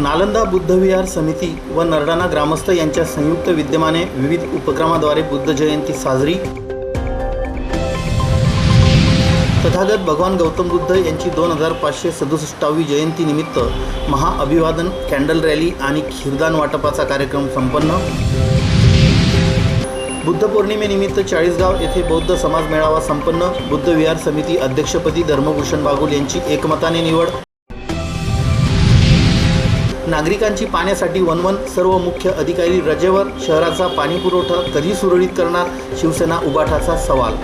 नालंदा बुद्धविहार समिती व नरडाणा ग्रामस्थ यांच्या संयुक्त विद्यमाने विविध उपक्रमाद्वारे बुद्ध जयंती साजरी. तथागत भगवान गौतम बुद्ध यांची दोन हजार पाचशे सदुसष्टावी जयंतीनिमित्त महाअभिवादन कॅन्डल रॅली आणि खीरदान वाटपाचा कार्यक्रम संपन्न. बुद्ध पौर्णिमेनिमित्त चाळीसगाव येथे बौद्ध समाज मेळावा संपन्न. बुद्ध विहार समिती अध्यक्षपदी धर्मभूषण बागुल यांची एकमताने निवड. नागरिकांची पाण्यासाठी वनवन सर्व मुख्य अधिकारी रजेवर शहराचा पाणीपुरवठा कधी सुरळीत करणार शिवसेना उबाठाचा सवाल.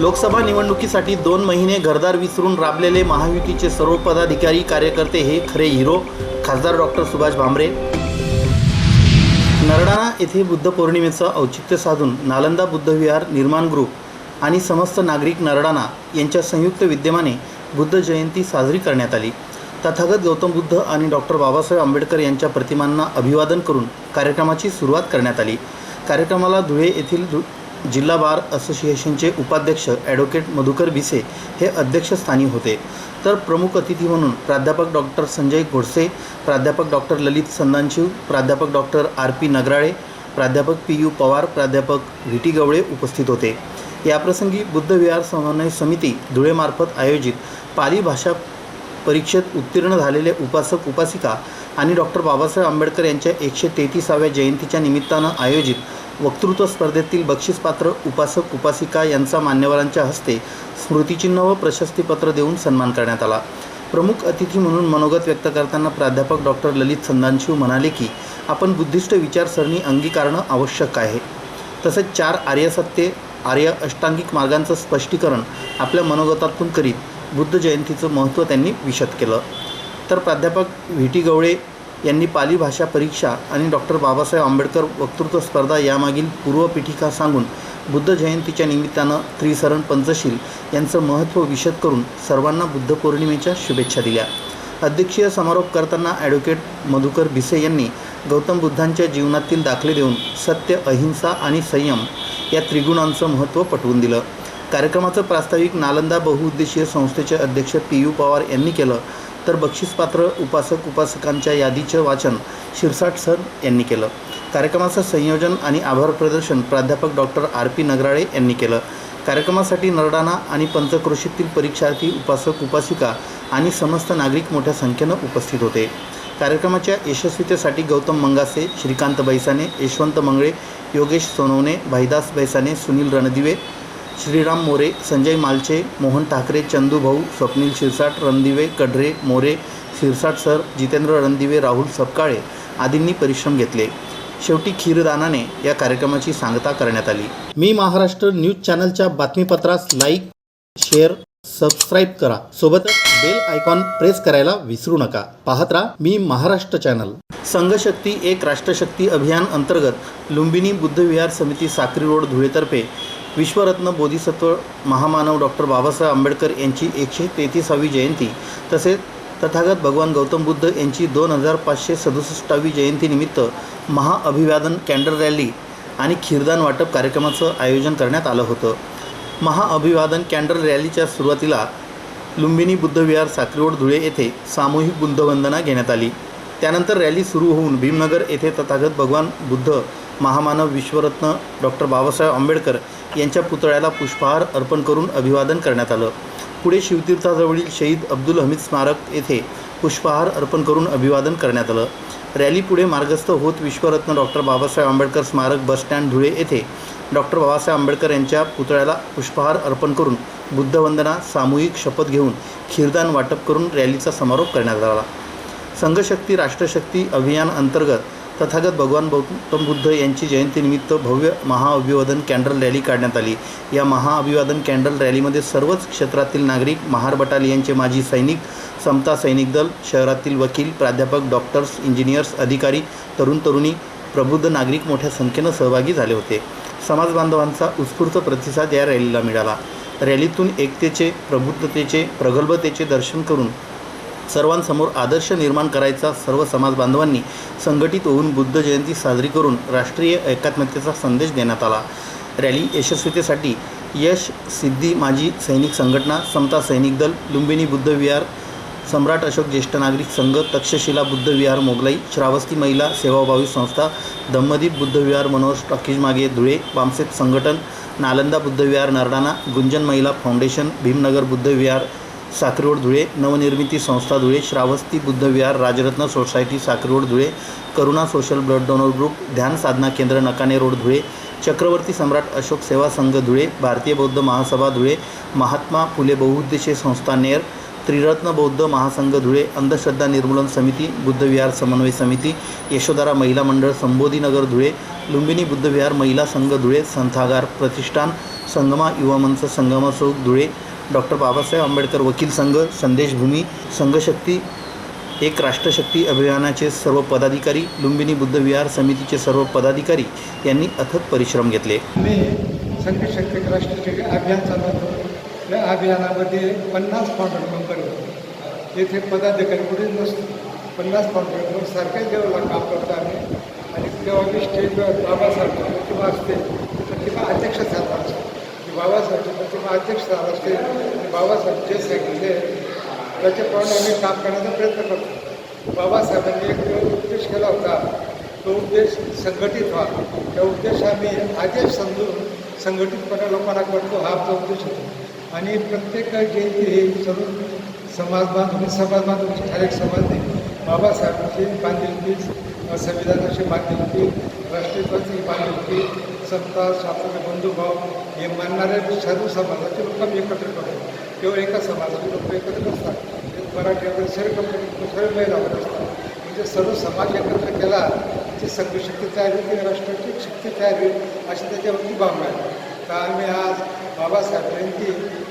लोकसभा निवडणुकीसाठी दोन महिने घरदार विसरून राबलेले महायुतीचे सर्व पदाधिकारी कार्यकर्ते हे खरे हिरो खासदार डॉक्टर सुभाष भामरे. नरडाणा येथे बुद्ध पौर्णिमेचं औचित्य साधून नालंदा बुद्धविहार निर्माण ग्रुप आणि समस्त नागरिक नरडाणा यांच्या संयुक्त विद्यमाने बुद्ध जयंती साजरी करण्यात आली. तथागत गौतम बुद्ध आणि डॉक्टर बाबासाहेब आंबेडकर यांच्या प्रतिमांना अभिवादन करून कार्यक्रमाची सुरुवात करण्यात आली. कार्यक्रमाला धुळे येथील जिल्हा बार असोसिएशनचे उपाध्यक्ष ॲडव्होकेट मधुकर भिसे हे अध्यक्षस्थानी होते. तर प्रमुख अतिथी म्हणून प्राध्यापक डॉक्टर संजय घोडसे प्राध्यापक डॉक्टर ललित संदानशिव प्राध्यापक डॉक्टर आर पी नगराळे प्राध्यापक पी यू पवार प्राध्यापक व्ही टी गवळे उपस्थित होते. याप्रसंगी बुद्ध विहार समन्वय समिती धुळेमार्फत आयोजित पाली भाषा परीक्षेत उत्तीर्ण झालेले उपासक उपासिका आणि डॉक्टर बाबासाहेब आंबेडकर यांच्या एकशे तेहतीसाव्या जयंतीच्या निमित्तानं आयोजित वक्तृत्व स्पर्धेतील बक्षीसपात्र उपासक उपासिका यांचा मान्यवरांच्या हस्ते स्मृतिचिन्ह व प्रशस्तीपत्र देऊन सन्मान करण्यात आला. प्रमुख अतिथी म्हणून मनोगत व्यक्त करताना प्राध्यापक डॉक्टर ललित संदानशिव म्हणाले की आपण बुद्धिस्ट विचारसरणी अंगीकारणं आवश्यक आहे. तसेच चार आर्यसत्ये आर्य अष्टांगिक मार्गांचं स्पष्टीकरण आपल्या मनोगतातून करीत बुद्ध जयंतीचं महत्त्व त्यांनी विशद केलं. तर प्राध्यापक व्ही टी गवळे यांनी पाली भाषा परीक्षा आणि डॉक्टर बाबासाहेब आंबेडकर वक्तृत्व स्पर्धा यामागील पूर्वपीठिका सांगून बुद्ध जयंतीच्या निमित्तानं त्रिसरण पंचशील यांचं महत्त्व विशद करून सर्वांना बुद्ध पौर्णिमेच्या शुभेच्छा दिल्या. अध्यक्षीय समारोप करताना ॲडव्होकेट मधुकर भिसे यांनी गौतम बुद्धांच्या जीवनातील दाखले देऊन सत्य अहिंसा आणि संयम या त्रिगुणांचं महत्त्व पटवून दिलं. कार्यक्रमाचं प्रास्ताविक नालंदा बहुउद्देशीय संस्थेचे अध्यक्ष पी यू पवार यांनी केलं तर बक्षीसपात्र उपासक उपासकांच्या यादीचं वाचन शिरसाट सर यांनी केलं. कार्यक्रमाचं संयोजन आणि आभार प्रदर्शन प्राध्यापक डॉक्टर आर पी नगराळे यांनी केलं. कार्यक्रमासाठी नरडाणा आणि पंचक्रोशीतील परीक्षार्थी उपासक उपासिका आणि समस्त नागरिक मोठ्या संख्येनं उपस्थित होते. कार्यक्रमाच्या यशस्वीतेसाठी गौतम मंगासे श्रीकांत बैसाने यशवंत मंगळे योगेश सोनवणे भाईदास बैसाने सुनील रणदिवे श्रीराम मोरे संजय मालचे मोहन ठाकरे चंदू भाऊ स्वप्नील शिरसाट रणदिवे कढरे मोरे शिरसाट सर जितेंद्र रणदिवे राहुल सपकाळे आदींनी परिश्रम घेतले. शेवटी खीरदानाने या कार्यक्रमाची सांगता करण्यात आली. मी महाराष्ट्र न्यूज चॅनलच्या बातमीपत्रास लाईक शेअर सबस्क्राईब करा. सोबतच बेल आयकॉन प्रेस करायला विसरू नका. पाहत राहा मी महाराष्ट्र चॅनल. संघशक्ती एक राष्ट्रशक्ती अभियान अंतर्गत लुंबिनी बुद्धविहार समिती साक्री रोड धुळेतर्फे विश्वरत्न बोधिसत्व महामानव डॉक्टर बाबासाहेब आंबेडकर यांची एकशे तेहतीसावी जयंती तसेच तथागत भगवान गौतम बुद्ध यांची दोन हजार पाचशे सदुसष्टावी जयंतीनिमित्त महाअभिवादन कॅन्डल रॅली आणि खीरदान वाटप कार्यक्रमाचं आयोजन करण्यात आलं होतं. महाअभिवादन कॅन्डल रॅलीच्या सुरुवातीला लुंबिनी बुद्धविहार साक्रीरोड धुळे येथे सामूहिक बुद्धवंदना घेण्यात आली. त्यानंतर रॅली सुरू होऊन भीमनगर येथे तथागत भगवान बुद्ध महामानव विश्वरत्न डॉक्टर बाबासाहेब आंबेडकर यांच्या पुतळ्याला पुष्पहार अर्पण करून अभिवादन करण्यात आलं. पुढे शिवतीर्थाजवळील शहीद अब्दुल हमीद स्मारक येथे पुष्पहार अर्पण करून अभिवादन करण्यात आलं. रॅली पुढे मार्गस्थ होत विश्वरत्न डॉक्टर बाबासाहेब आंबेडकर स्मारक बसस्टँड धुळे येथे डॉक्टर बाबासाहेब आंबेडकर यांच्या पुतळ्याला पुष्पहार अर्पण करून बुद्धवंदना सामूहिक शपथ घेऊन खीरदान वाटप करून रॅलीचा समारोप करण्यात आला. संघशक्ती राष्ट्रशक्ती अभियान अंतर्गत तथागत भगवान गौतम बुद्ध यांची जयंतीनिमित्त भव्य महाअभिवादन कॅन्डल रॅली काढण्यात आली. या महाअभिवादन कॅन्डल रॅलीमध्ये सर्वच क्षेत्रातील नागरिक महार बटालियनचे माजी सैनिक समता सैनिक दल शहरातील वकील प्राध्यापक डॉक्टर्स इंजिनियर्स अधिकारी तरुण तरुणी प्रबुद्ध नागरिक मोठ्या संख्येनं सहभागी झाले होते. समाजबांधवांचा उत्स्फूर्त प्रतिसाद या रॅलीला मिळाला. रॅलीतून एकतेचे प्रबुद्धतेचे प्रगल्भतेचे दर्शन करून सर्वांसमोर आदर्श निर्माण करायचा सर्व समाज बांधवांनी संघटित होऊन बुद्ध जयंती साजरी करून राष्ट्रीय एकात्मतेचा संदेश देण्यात आला. रॅली यशस्वीतेसाठी यश सिद्धी माजी सैनिक संघटना समता सैनिक दल लुंबिनी बुद्ध विहार सम्राट अशोक ज्येष्ठ नागरिक संघ तक्षशिला बुद्ध विहार मोगलाई श्रावस्ती महिला सेवाभावी संस्था धम्मदीप बुद्ध विहार मनोहर टॉकीज मागे धुळे वामसेत संघटन नालंदा बुद्ध विहार नरडाणा गुंजन महिला फाउंडेशन भीमनगर बुद्ध विहार साखरवड धुळे नवनिर्मिती संस्था Dhule Shravasti Buddha Vihar Rajratna society Sakharwad Dhule Karuna social blood donor group Dhyan Sadhana Kendra Nakane road Dhule Chakravarti Samrat Ashok Seva Sangh Dhule भारतीय बौद्ध महासभा धुळे महात्मा फुले बहुउद्देशीय संस्था नेर त्रिरत्न बौद्ध महासंघ धुळे अंधश्रद्धा निर्मूलन समिती बुद्धविहार समन्वय समिती यशोदारा महिला मंडळ संबोधीनगर धुळे लुंबिनी बुद्धविहार महिला संघ धुळे संथागार प्रतिष्ठान संगमा युवा मंच संगमा चौक धुळे डॉक्टर बाबासाहेब आंबेडकर वकील संघ संदेशभूमी संघशक्ती एक राष्ट्रशक्ती अभियानाचे सर्व पदाधिकारी लुंबिनी बुद्धविहार समितीचे सर्व पदाधिकारी यांनी अथक परिश्रम घेतले. मी संघशक्ती राष्ट्रशक्ती अभियान चालवतो या अभियानामध्ये पन्नास फाउंडर नंबर येथे पदाधिकारी कुठेच नसतो पन्नास फाउंडर मेंबर सारख्या लेवलला काम करतो आम्ही. आणि तेव्हा मी स्टेजवर बाबासाहेब प्रतिमा असते प्रतिमा अध्यक्ष साहेब असतो बाबासाहेब प्रतिमा अध्यक्ष असते. बाबासाहेब जे सांगितले त्याच्याप्रमाणे आम्ही काम करण्याचा प्रयत्न करतो. बाबासाहेबांनी एक उद्देश केला होता. तो उद्देश संघटित व्हा. त्या उद्देश आम्ही आदेश समजून संघटितपणे लोकांना करतो हा आमचा उद्देश होतो. आणि प्रत्येक जयंती ही सर्व समाज बांधून समाज बांधवांची ठराविक समाजने नाही बाबासाहेबांची बांधिलकी संविधानाची बांधिलकी राष्ट्रत्वाची बांधिलकी सत्ता स्वातंत्र्य बंधुभाव हे मानणारे सर्व समाजाचे लोक आम्ही एकत्र करतो. केवळ एका समाजाचे लोक एकत्र नसतात. मराठी वगैरे सर्व कंपनी सर्व महिला असतात म्हणजे सर्व समाज एकत्र केला ती संघशक्ती तयार होईल ती राष्ट्राची शक्ती तयार होईल अशी त्याच्यावरती भावना आहे. तर आम्ही आज बाबासाहेब जयंती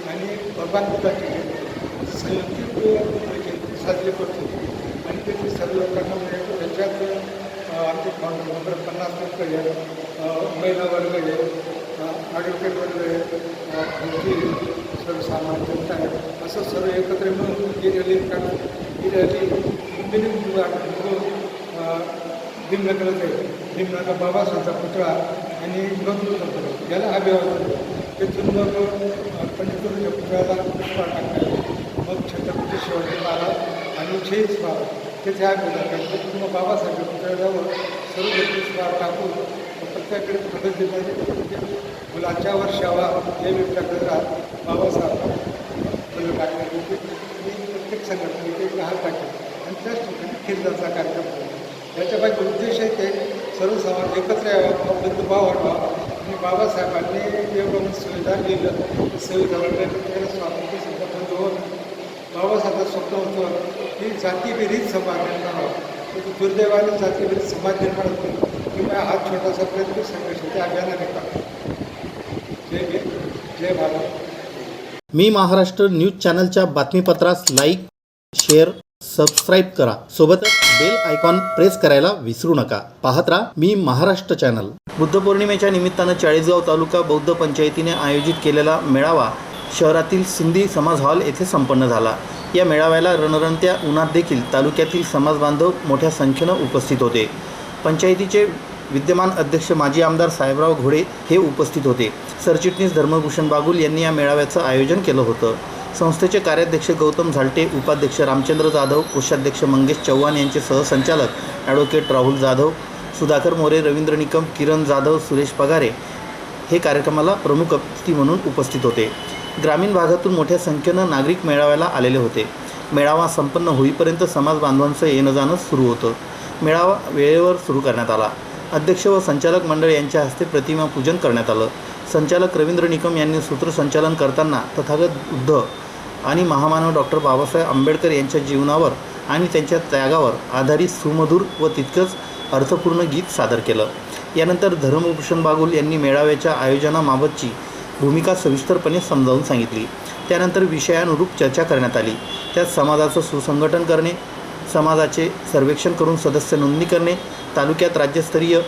आणि भगवान बुद्धाची जयंती संयुक्त जयंती साजरी करतो. आणि त्याची सर्व लोकांना त्याच्यात आर्थिक आमचे फाउंडर पन्नास टक्के आहे. महिला वर्ग आहे. ॲडव्होकेट वर्ग आहे. सर्वसामान्य जनता आहे. असं सर्व एकत्र मिळून ही रॅली काढून ही रॅली भीमनगरच आहे. भीमनगर बाबासाहेबचा पुतळा आणि गंगूचा पुतळा. याला अभिवादन तिथून मग पंढरपूरच्या पुतळ्याला पुष्पा टाकतात मग छत्रपती शिवाजी महाराज आणि शहीद महाराज तिथे अभिवादन करतो तिथून मग बाबासाहेबच्या सर्व व्यक्ती टाकून प्रत्येकाकडे मदत दिली पाहिजे मुलांच्या वर्षावा या व्यक्तीकडे राहत बाबासाहेब फुलं टाकण्यात प्रत्येक संघटनेचे एक हात टाकेल आणि त्याच ठिकाणी खिरदाचा कार्यक्रम होतो याच्या पाहिजे उद्देश आहे ते सर्व समाज एकत्र यावा बंधुभाव वाढवा आणि बाबासाहेबांनी एवढं संविधान लिहिलं ते संविधानाला त्याला स्वातंत्र्य सुद्धा बंद होत बाबासाहेबांचं स्वप्न होतं. की जातीविरहित समाज निर्माण व्हावा दुर्दैवाने जातीविरहित समाज निर्माण होतो. किंवा हा छोटासा प्रयत्न संघर्ष त्या अभियानाने करतो जय भीम जय भारत. मी महाराष्ट्र न्यूज चॅनलच्या बातमीपत्रास लाईक शेअर सबस्क्राईब करा. सोबतच बेल आयकॉन प्रेस करायला विसरू नका. पाहत राहा मी महाराष्ट्र चॅनल. बुद्ध पौर्णिमेच्या निमित्तानं चाळीसगाव तालुका बौद्ध पंचायतीने आयोजित केलेला मेळावा शहरातील सिंधी समाज हॉल येथे संपन्न झाला. या मेळाव्याला रणरणत्या उन्हात देखील तालुक्यातील समाज बांधव मोठ्या संख्येनं उपस्थित होते. पंचायतीचे विद्यमान अध्यक्ष माजी आमदार साहेबराव घोडे हे उपस्थित होते. सरचिटणीस धर्मभूषण बागुल यांनी या मेळाव्याचं आयोजन केलं होतं. संस्थेचे कार्याध्यक्ष गौतम झालटे उपाध्यक्ष रामचंद्र जाधव कोषाध्यक्ष मंगेश चव्हाण यांचे सहसंचालक ॲडव्होकेट राहुल जाधव सुधाकर मोरे रवींद्र निकम किरण जाधव सुरेश पगारे हे कार्यक्रमाला प्रमुख अतिथी म्हणून उपस्थित होते. ग्रामीण भागातून मोठ्या संख्येनं नागरिक मेळाव्याला आलेले होते. मेळावा संपन्न होईपर्यंत समाज बांधवांचं येणं जाणं सुरू होतं. मेळावा वेळेवर सुरू करण्यात आला. अध्यक्ष व संचालक मंडळ यांच्या हस्ते प्रतिमा पूजन करण्यात आलं. संचालक रवींद्र निकम यांनी सूत्रसंचालन करताना तथागत बुद्ध आणि महामानव डॉक्टर बाबासाहेब आंबेडकर यांच्या जीवनावर आणि त्यांच्या त्यागावर आधारित सुमधुर व तितकंच अर्थपूर्ण गीत सादर केलं. यानंतर धर्मभूषण बागुल यांनी मेळाव्याच्या आयोजनाबाबतची भूमिका सविस्तरपणे समजावून सांगितली. त्यानंतर विषयानुरूप चर्चा करण्यात आली. त्यात समाजाचं सुसंघटन करणे समाजाचे सर्वेक्षण करून सदस्य नोंदणी करणे तालुक्यात राज्यस्तरीय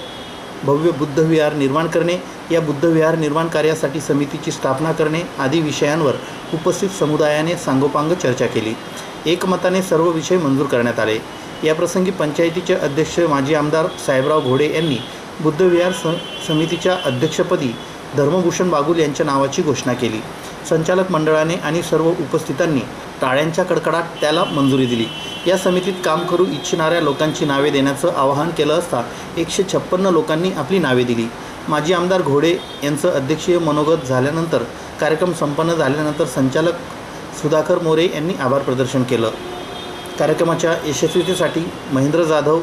भव्य बुद्धविहार निर्माण करणे या बुद्धविहार निर्माण कार्यासाठी समितीची स्थापना करणे आदी विषयांवर उपस्थित समुदायाने सांगोपांग चर्चा केली. एकमताने सर्व विषय मंजूर करण्यात आले. याप्रसंगी पंचायतीचे अध्यक्ष माजी आमदार साहेबराव घोडे यांनी बुद्धविहार स समितीच्या अध्यक्षपदी धर्मभूषण बागुल यांच्या नावाची घोषणा केली. संचालक मंडळाने आणि सर्व उपस्थितांनी टाळ्यांच्या कडकडाट त्याला मंजुरी दिली. या समितीत काम करू इच्छिणाऱ्या लोकांची नावे देण्याचं आवाहन केलं असता एकशे छप्पन्न लोकांनी आपली नावे दिली. माजी आमदार घोडे यांचं अध्यक्षीय मनोगत झाल्यानंतर कार्यक्रम संपन्न झाल्यानंतर संचालक सुधाकर मोरे यांनी आभार प्रदर्शन केलं. कार्यक्रमाच्या यशस्वीतेसाठी महेंद्र जाधव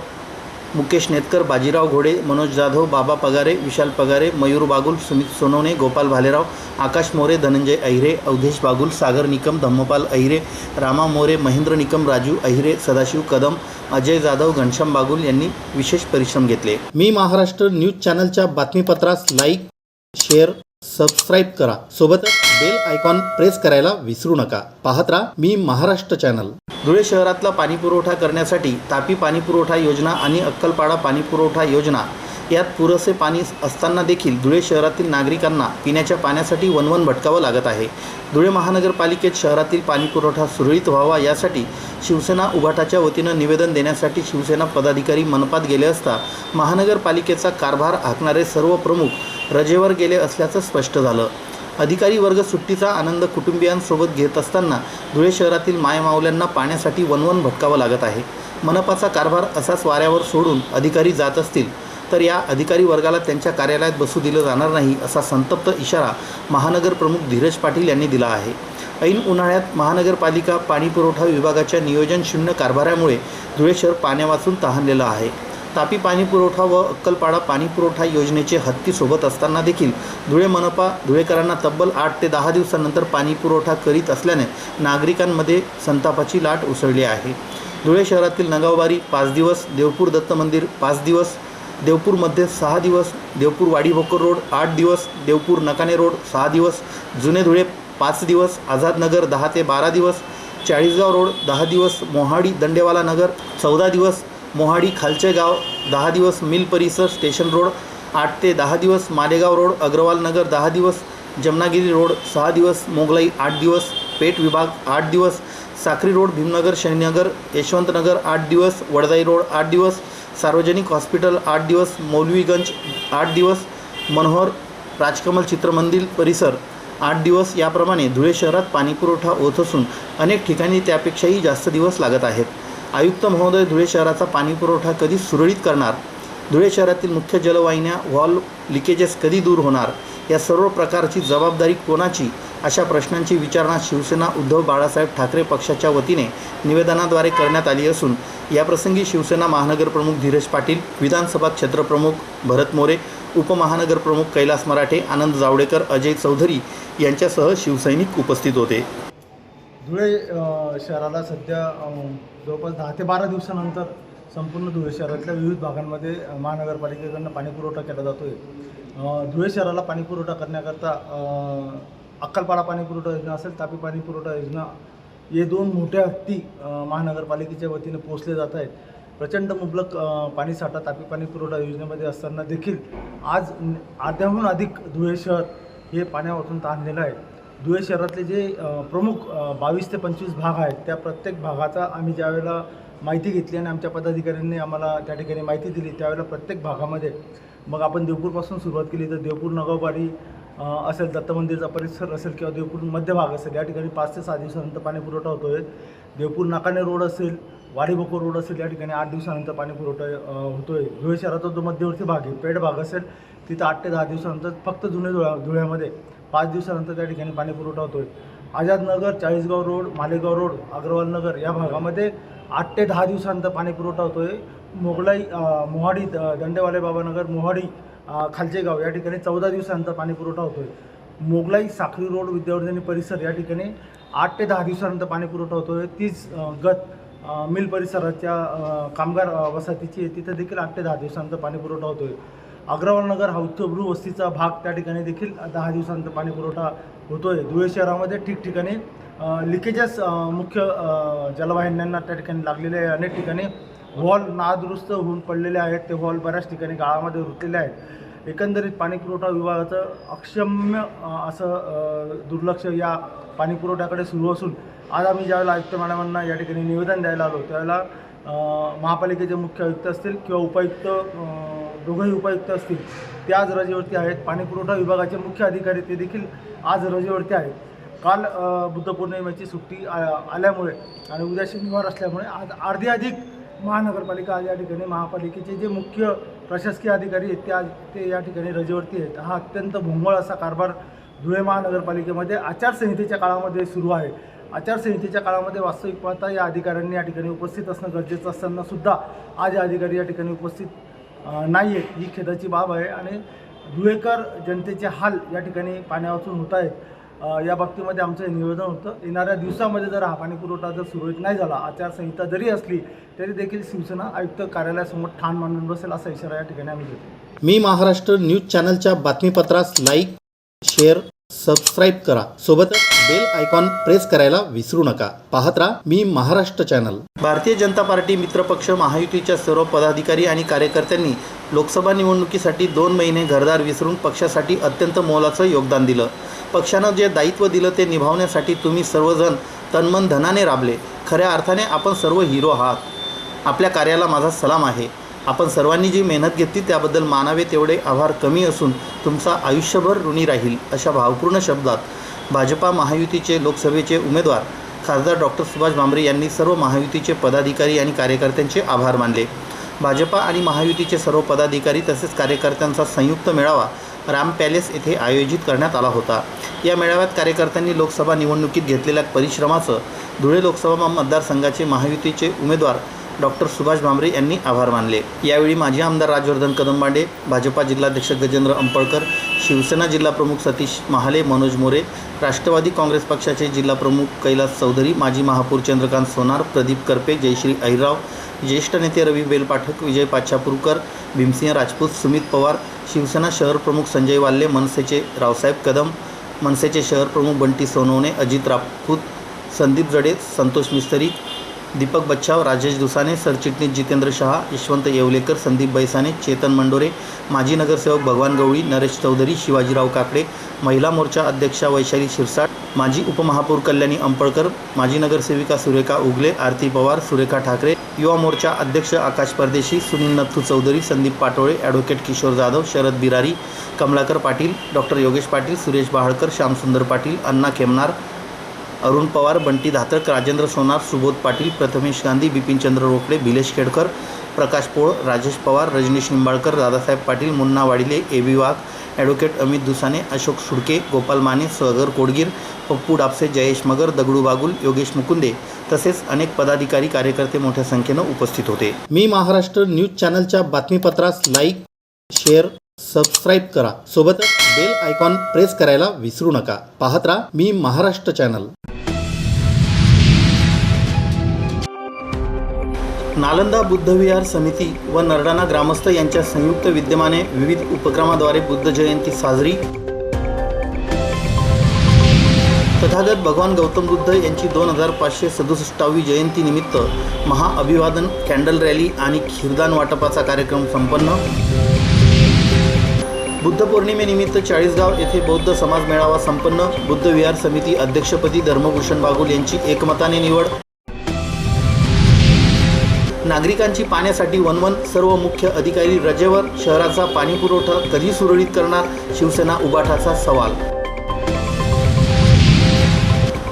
मुकेश नेतकर बाजीराव घोडे मनोज जाधव बाबा पगारे विशाल पगारे मयूर बागुल सुमित सोनवणे गोपाल भालेराव आकाश मोरे धनंजय अहिरे अवधेश बागुल सागर निकम धम्मपाल अहिरे रामा मोरे महेंद्र निकम राजू अहिरे सदाशिव कदम अजय जाधव घनश्याम बागुल यांनी विशेष परिश्रम घेतले. मी महाराष्ट्र न्यूज चॅनलच्या बातमीपत्रास लाईक शेअर सबस्क्राईब करा. सोबतच बेल आयकॉन प्रेस करायला विसरू नका. पाहत राहा मी महाराष्ट्र चॅनल धुळे शहरातला पाणीपुरवठा करण्यासाठी तापी पाणीपुरवठा योजना आणि अक्कलपाडा पाणीपुरवठा योजना. यात पुरेसे पाणी असताना देखील धुळे शहरातील नागरिकांना पिण्याच्या पाण्यासाठी वनवन भटकावं लागत आहे. धुळे महानगरपालिकेत शहरातील पाणी पुरवठा सुरळीत व्हावा यासाठी शिवसेना उभाटाच्या वतीनं निवेदन देण्यासाठी शिवसेना पदाधिकारी मनपात गेले असता महानगरपालिकेचा कारभार हाकणारे सर्व प्रमुख रजेवर गेले असल्याचं स्पष्ट झालं. अधिकारी वर्ग सुट्टीचा आनंद कुटुंबियांसोबत घेत असताना धुळे शहरातील मायमावल्यांना पाण्यासाठी वनवन भटकावं लागत आहे. मनपाचा कारभार असाच वाऱ्यावर सोडून अधिकारी जात असतील. तर या अधिकारी वर्गाला त्यांच्या कार्यालयात बसू दिलं जाणार नाही असा संतप्त इशारा महानगर प्रमुख धीरज पाटील यांनी दिला आहे. ऐन उन्हाळ्यात महानगरपालिका पाणीपुरवठा विभागाच्या नियोजन शून्य कारभारामुळे धुळे शहर पाण्यावाचून तहानलेलं आहे. तापी पाणीपुरवठा व अक्कलपाडा पाणीपुरवठा योजनेचे हत्ती सोबत असताना देखील धुळे मनपा धुळेकरांना तब्बल आठ ते दहा दिवसानंतर पाणीपुरवठा करीत असल्याने नागरिकांमध्ये संतापाची लाट उसळली आहे. धुळे शहरातील नगावबारी पाच दिवस देवपूर दत्त मंदिर पाच दिवस देवपूरमध्ये सहा दिवस देवपूर वाडी भोकर रोड आठ दिवस देवपूर नकाने रोड सहा दिवस जुने धुळे पाच दिवस आझादनगर दहा ते बारा दिवस चाळीसगाव रोड दहा दिवस मोहाडी दंडेवाला नगर चौदा दिवस मोहाडी खालचे गाव दहा दिवस मिल परिसर स्टेशन रोड आठ ते दहा दिवस मालेगाव रोड अग्रवाल नगर दहा दिवस जमनागिरी रोड सहा दिवस मोगलाई आठ दिवस पेठ विभाग आठ दिवस साक्री रोड भीमनगर श्रीनगर यशवंतनगर आठ दिवस वडदाई रोड आठ दिवस सार्वजनिक हॉस्पिटल आठ दिवस मौलवीगंज आठ दिवस मनोहर राजकमल चित्रमंदिर परिसर आठ दिवस याप्रमाणे धुळे शहरात पाणीपुरवठा होत असून अनेक ठिकाणी त्यापेक्षाही जास्त दिवस लागत आहेत. आयुक्त महोदय धुळे शहराचा पाणीपुरवठा कधी सुरळीत करणार? धुळे शहरातील मुख्य जलवाहिन्या व्हॉल्व लिकेजेस कधी दूर होणार? या सर्व प्रकारची जबाबदारी कोणाची? अशा प्रश्नांची विचारणा शिवसेना उद्धव बाळासाहेब ठाकरे पक्षाच्या वतीने निवेदनाद्वारे करण्यात आली असून याप्रसंगी शिवसेना महानगरप्रमुख धीरज पाटील विधानसभा क्षेत्रप्रमुख भरत मोरे उपमहानगरप्रमुख कैलास मराठे आनंद जावडेकर अजय चौधरी यांच्यासह शिवसैनिक उपस्थित होते. धुळे शहराला सध्या जवळपास दहा ते बारा दिवसानंतर संपूर्ण धुळे शहरातल्या विविध भागांमध्ये महानगरपालिकेकडनं पाणीपुरवठा केला जातो आहे धुळे शहराला पाणीपुरवठा करण्याकरता अक्कलपाडा अक्कलपाडा पाणीपुरवठा योजना असेल तापी पाणी पुरवठा योजना हे दोन मोठ्या हत्ती महानगरपालिकेच्या वतीने पोचले जात आहेत. प्रचंड मुबलक पाणीसाठा तापी पाणी पुरवठा योजनेमध्ये असताना देखील आज अर्ध्याहून अधिक धुळे शहर हे पाण्यावरून ताणलेलं आहे. धुळे शहरातले जे प्रमुख बावीस ते पंचवीस भाग आहेत त्या प्रत्येक भागाचा आम्ही ज्यावेळेला माहिती घेतली आणि आमच्या पदाधिकाऱ्यांनी आम्हाला त्या ठिकाणी माहिती दिली त्यावेळेला प्रत्येक भागामध्ये मग आपण देवपूरपासून सुरुवात केली तर देवपूर नगावबाडी असेल दत्त मंदिरचा परिसर असेल किंवा देवपूर मध्य भाग असेल या ठिकाणी पाच ते सहा दिवसानंतर पाणी पुरवठा होतो आहे देवपूर नाकाने रोड असेल वाडीबको रोड असेल या ठिकाणी आठ दिवसानंतर पाणी पुरवठा होतो आहे धुळे शहराचा जो मध्यवर्ती भाग आहे पेठ भाग असेल तिथं आठ ते दहा दिवसानंतर फक्त जुने धुळ्या धुळ्यामध्ये पाच दिवसानंतर त्या ठिकाणी पाणी पुरवठा होतो आहे आझादनगर चाळीसगाव रोड मालेगाव रोड अग्रवाल नगर या भागामध्ये आठ ते दहा दिवसानंतर पाणी पुरवठा होतो आहे मोगलाई मोहाडी द- दंडेवाले बाबानगर मोहाडी खालचेगाव खालचे गाव या ठिकाणी चौदा दिवसानंतर पाणी पुरवठा होतो आहे मोगलाई साखरी रोड विद्यावर्धनी परिसर या ठिकाणी आठ ते दहा दिवसानंतर पाणी पुरवठा होतो आहे तीच गत मिल परिसराच्या कामगार वसाहतीची आहे तिथं देखील आठ ते दहा दिवसानंतर पाणी पुरवठा होतो आहे अग्रवाल नगर हा वस्तीचा भाग त्या ठिकाणी देखील दहा दिवसानंतर पाणी पुरवठा होतो आहे धुळे शहरामध्ये ठिकठिकाणी लिकेजेस मुख्य जलवाहिन्यांना त्या ठिकाणी लागलेले आहे. अनेक ठिकाणी हॉल नादुरुस्त होऊन पडलेले आहेत. ते हॉल बऱ्याच ठिकाणी गाळामध्ये रुतलेले आहेत. एकंदरीत पाणीपुरवठा विभागाचं अक्षम्य असं दुर्लक्ष या पाणीपुरवठ्याकडे सुरू असून आज आम्ही ज्यावेळेला आयुक्त मॅडमांना या ठिकाणी निवेदन द्यायला आलो त्यावेळेला महापालिकेचे मुख्य आयुक्त असतील किंवा उपायुक्त दोघंही उपायुक्त असतील ते आज रजेवरती आहेत. पाणीपुरवठा विभागाचे मुख्य अधिकारी ते देखील आज रजेवरती आहेत. काल बुद्धपौर्णिमेची सुट्टी आ, आल्यामुळे आणि उद्या शनिवार असल्यामुळे आज अर्धी अधिक महानगरपालिका आज या ठिकाणी महापालिकेचे जे मुख्य प्रशासकीय अधिकारी आहेत ते आज ते या ठिकाणी रजेवरती आहेत. हा अत्यंत भोंगळ असा कारभार धुळे महानगरपालिकेमध्ये आचारसंहितेच्या काळामध्ये सुरू आहे. आचारसंहितेच्या काळामध्ये वास्तविक पाहता या अधिकाऱ्यांनी या ठिकाणी उपस्थित असणं गरजेचं असताना सुद्धा आज या अधिकारी या ठिकाणी उपस्थित नाही आहेत ही खेदाची बाब आहे आणि धुळेकर जनतेचे हाल या ठिकाणी पाण्यावाचून होत आहेत. या बाबतीमध्ये आमचं हे निवेदन होतं. येणाऱ्या दिवसामध्ये जर हा पाणी पुरवठा जर सुरळीत नाही झाला आचारसंहिता जरी असली तरी देखील शिवसेना आयुक्त कार्यालयासमोर ठाण मांडून बसेल असा इशारा या ठिकाणी आम्ही देतो. मी महाराष्ट्र न्यूज चॅनलच्या बातमीपत्रास लाईक शेअर सबस्क्राईब करा. सोबतच बेल आयकॉन प्रेस करायला विसरू नका. पाहत राहा मी महाराष्ट्र चॅनल. भारतीय जनता पार्टी मित्रपक्ष महायुतीच्या सर्व पदाधिकारी आणि कार्यकर्त्यांनी लोकसभा निवडणुकीसाठी दोन महिने घरदार विसरून पक्षासाठी अत्यंत मोलाचं योगदान दिलं. पक्षानं जे दायित्व दिलं ते निभावण्यासाठी तुम्ही सर्वजण तन्मन धनाने राबले. खऱ्या अर्थाने आपण सर्व हिरो आहात. आपल्या कार्याला माझा सलाम आहे. आपण सर्वांनी जी मेहनत घेतली त्याबद्दल मानावे तेवढे आभार कमी असून तुमचा आयुष्यभर ऋणी राहील अशा भावपूर्ण शब्दात भाजपा महायुतीचे लोकसभेचे उमेदवार खासदार डॉक्टर सुभाष भामरे यांनी सर्व महायुतीचे पदाधिकारी आणि कार्यकर्त्यांचे आभार मानले. भाजपा आणि महायुतीचे सर्व पदाधिकारी तसेच कार्यकर्त्यांचा संयुक्त मेळावा राम पॅलेस येथे आयोजित करण्यात आला होता. या मेळाव्यात कार्यकर्त्यांनी लोकसभा निवडणुकीत घेतलेल्या परिश्रमाचं धुळे लोकसभा मतदारसंघाचे महायुतीचे उमेदवार डॉक्टर सुभाष भामरे यांनी आभार मानले. यावेळी माजी आमदार राजवर्धन कदमबांडे भाजपा जिल्हाध्यक्ष गजेंद्र अंपळकर शिवसेना जिल्हा प्रमुख सतीश महाले मनोज मोरे राष्ट्रवादी काँग्रेस पक्षाचे जिल्हाप्रमुख कैलास चौधरी माजी महापौर चंद्रकांत सोनार प्रदीप करपे जयश्री अहिरराव ज्येष्ठ नेते रवी बेलपाठक विजय पाच्छापूरकर भीमसिंह राजपूत सुमित पवार शिवसेना शहर प्रमुख संजय वाल्ले मनसेचे रावसाहेब कदम मनसेचे शहर प्रमुख बंटी सोनवणे अजित रापूत संदीप जडे संतोष मिस्त्री दीपक बच्छाव राजेश दुसाने सरचिटणीस जितेंद्र शहा यशवंत येवलेकर संदीप बैसाने चेतन मंडोरे माजी नगरसेवक भगवान गवळी नरेश चौधरी शिवाजीराव काकडे महिला मोर्चा अध्यक्षा वैशाली शिरसाट माजी उपमहापौर कल्याणी अंपळकर माजी नगरसेविका सुरेखा उगले आरती पवार सुरेखा ठाकरे युवा मोर्चा अध्यक्ष Akash Pardeshi Sunil Nathu Chaudhari Sandeep Patole advocate Kishor Jadhav Sharad Birari Kamalakar Patil doctor Yogesh Patil Suresh Bahalkar Shyamsundar Patil Anna Khemnar Arun Pawar Bunty Dhatak Rajendra Sonar Subodh Patil Prathamesh Gandhi Bipinchandra Rokade Bhilesh Khedkar Prakash Pol Rajesh Pawar Rajneesh Nimbalkar Dadasaheb Patil Munna Wadile A B Wagh advocate Amit Dusane Ashok Sudke Gopal Mane Sagar Kodgir Pappu Dapse Jayesh Magar Dagdu Bagul Yogesh Mukunde तसेच अनेक पदाधिकारी कार्यकर्ते मोठ्या संख्येनं उपस्थित होते. मी Maharashtra news चॅनलच्या बातमीपत्रास लाईक शेअर सबस्क्राईब करा. सोबतच बेल आयकॉन प्रेस करायला विसरू नका. पाहत राहा मी महाराष्ट्र चॅनल नालंदा बुद्धविहार समिती व नरडाणा ग्रामस्थ यांच्या संयुक्त विद्यमाने विविध उपक्रमाद्वारे बुद्ध जयंती साजरी. तथागत भगवान गौतम बुद्ध यांची दोन हजार पाचशे सदुसष्टावी जयंतीनिमित्त महाअभिवादन कॅन्डल रॅली आणि खीरदान वाटपाचा कार्यक्रम संपन्न. बुद्ध पौर्णिमेनिमित्त चाळीसगाव येथे बौद्ध समाज मेळावा संपन्न. बुद्ध विहार समिती अध्यक्षपदी धर्मभूषण बागुल यांची एकमताने निवड. नागरिकांची पाण्यासाठी वनवन सर्व मुख्य अधिकारी रजेवर. शहराचा पाणी पुरवठा कधी सुरळीत करणार. शिवसेना उबाठाचा सवाल.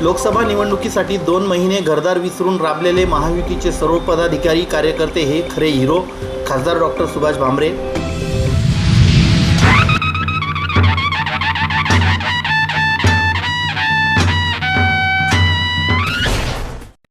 लोकसभा निवडणुकीसाठी दोन महिने घरदार विसरून राबलेले महायुतीचे सर्व पदाधिकारी कार्यकर्ते हे खरे हिरो. खासदार डॉक्टर सुभाष भामरे.